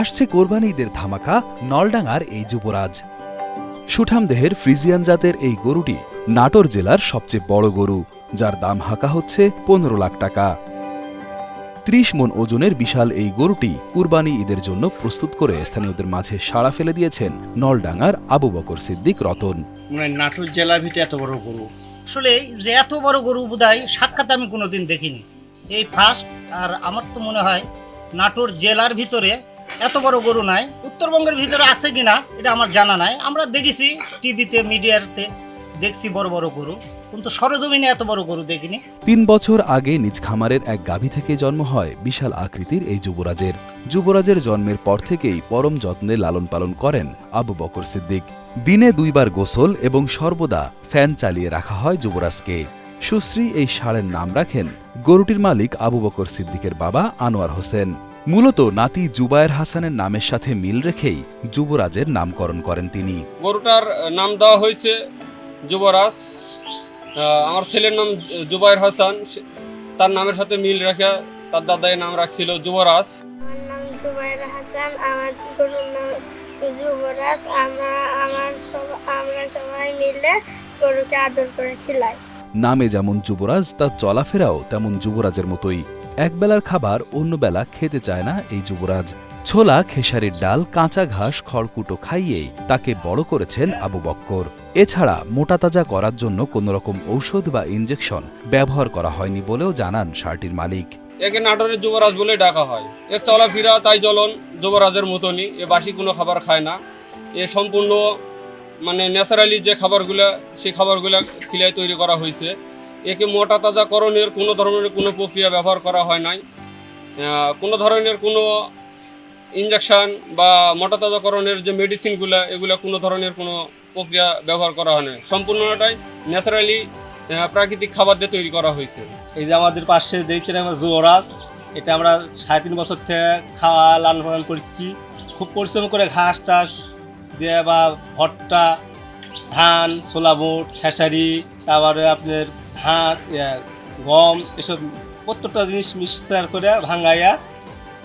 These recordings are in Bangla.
আসছে কোরবানি ঈদের ধামাকা নলডাঙ্গার এই যুবরাজ। সুঠাম দেহের ফ্রিজিয়ান জাতের এই গরুটি নাটোর জেলার সবচেয়ে বড় গরু, যার দাম হাঁকা হচ্ছে পনেরো লাখ টাকা। ত্রিশ মন ওজনের বিশাল এই গরুটি কুরবানি ঈদের জন্য প্রস্তুত করে স্থানীয়দের মাঝে সাড়া ফেলে দিয়েছেন নলডাঙ্গার আবু বকর সিদ্দিক রতন। মানে নাটোর জেলার ভিতরে এত বড় গরু। আসলে যে এত বড় গরু বোধহয় সাক্ষাৎ আমি কোনোদিন দেখিনি। এই ফার্স্ট আর আমার তো মনে হয় নাটোর জেলার ভিতরে এত বড় গরু নাই। উত্তরবঙ্গের ভিতরে আছে কিনা, এটা আমার জানা নাই। আমরা দেখেছি টিভিতে, মিডিয়াতে দেখছি বড় বড় গরু। কিন্তু সরজমিনে এত বড় গরু দেখিনি। তিন বছর আগে নিজ খামারের এক গাভী থেকে জন্ম হয় বিশাল আকৃতির এই যুবরাজের। যুবরাজের জন্মের পর থেকেই পরম যত্নে লালন পালন করেন আবু বকর সিদ্দিক। দিনে দুইবার গোসল এবং সর্বদা ফ্যান চালিয়ে রাখা হয় যুবরাজকে। সুশ্রী এই ষাঁড়ের নাম রাখেন গরুটির মালিক আবু বকর সিদ্দিকের বাবা আনোয়ার হোসেন। মূলত নাতি জুবায়ের হাসানের নামের সাথে মিল রেখেই যুবরাজের নামকরণ করেন তিনি। গরুটার নাম দেওয়া হয়েছে যুবরাজ। আমার ছেলের নাম জুবায়ের হাসান। তার নামের সাথে মিল রেখে তার দাদাই নাম রাখছিল যুবরাজ। আমার নাম জুবাইর হাসান আমার গরুর নাম যুবরাজ। আমরা আমার আমরা সবাই মিলে গরুকে আদর করে খিলাই। নামে যেমন যুবরাজ তার চলাফেরাও তেমন যুবরাজের মতোই। একবেলার খাবার অন্য বেলা খেতে চায় না এই যুবরাজ। ছোলা, খেসারির ডাল, কাঁচা ঘাস, খড়কুটো খাইয়েই তাকে বড় করেছেন আবু বক্কর। এছাড়া মোটা তাজা করার জন্য কোনো রকম ঔষধ বা ইঞ্জেকশন ব্যবহার করা হয়নি বলেও জানান শার্টির মালিক। একে নাটোরের যুবরাজ বলে ডাকা হয়। এর চলাফেরা তাই চলন যুবরাজের মতনই। এ বাসি কোনো খাবার খায় না। এ সম্পূর্ণ মানে ন্যাচারালি যে খাবারগুলো সেই খাবারগুলো খিলায় তৈরি করা হয়েছে একে মোটা তাজাকরণের কোনো ধরনের কোনো প্রক্রিয়া ব্যবহার করা হয় নাই। কোনো ধরনের কোনো ইঞ্জেকশন বা মোটা তাজাকরণের যে মেডিসিনগুলো এগুলো কোনো ধরনের কোনো প্রক্রিয়া ব্যবহার করা হয় না সম্পূর্ণটাই ন্যাচারালি প্রাকৃতিক খাবার দিয়ে তৈরি করা হয়েছে। এই যে আমাদের পাশে দেখছেন আমরা যুবরাজ এটা আমরা সাড়ে তিন বছর থেকে খাওয়া, লালন পালন করছি। খুব পরিশ্রম করে ঘাস টাস দিয়ে বা ভট্টা ধান, ছোলা বুট, খেসারি, তারপরে আপনার ধান ইয়া, গম এসব প্রত্যেকটা জিনিস মিক্সচার করে ভাঙ্গাইয়া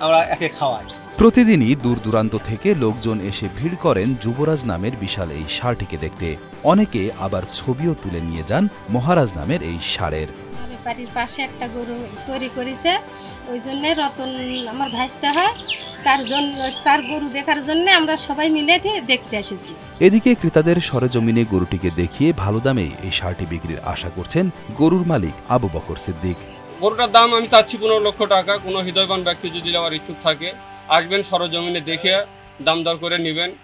আমরা একে খাওয়াই। প্রতিদিনই দূর দূরান্ত থেকে লোকজন এসে ভিড় করেন যুবরাজ নামের বিশাল এই ষাঁড়টিকে দেখতে। অনেকে আবার ছবিও তুলে নিয়ে যান মহারাজ নামের এই ষাঁড়ের। বাড়ির পাশে একটা গরু তৈরি করেছে ওই জন্যে রতন আমার ভাইসতে হয় তার জন্য তার গরু দেখার জন্য আমরা সবাই মিলে দেখতে এসেছি। এদিকে ক্রেতাদের সরজমিনে গরুটিকে দেখিয়ে ভালো দামে এই সারটি বিক্রির আশা করছেন গরুর মালিক আবু বকর সিদ্দিক। গরুটার দাম আমি চাচ্ছি পনেরো লক্ষ টাকা। কোনো হৃদয়বান ব্যক্তি যদি নেওয়ার ইচ্ছুক থাকে আসবেন সরজমিনে দেখে দাম দর করে নেবেন।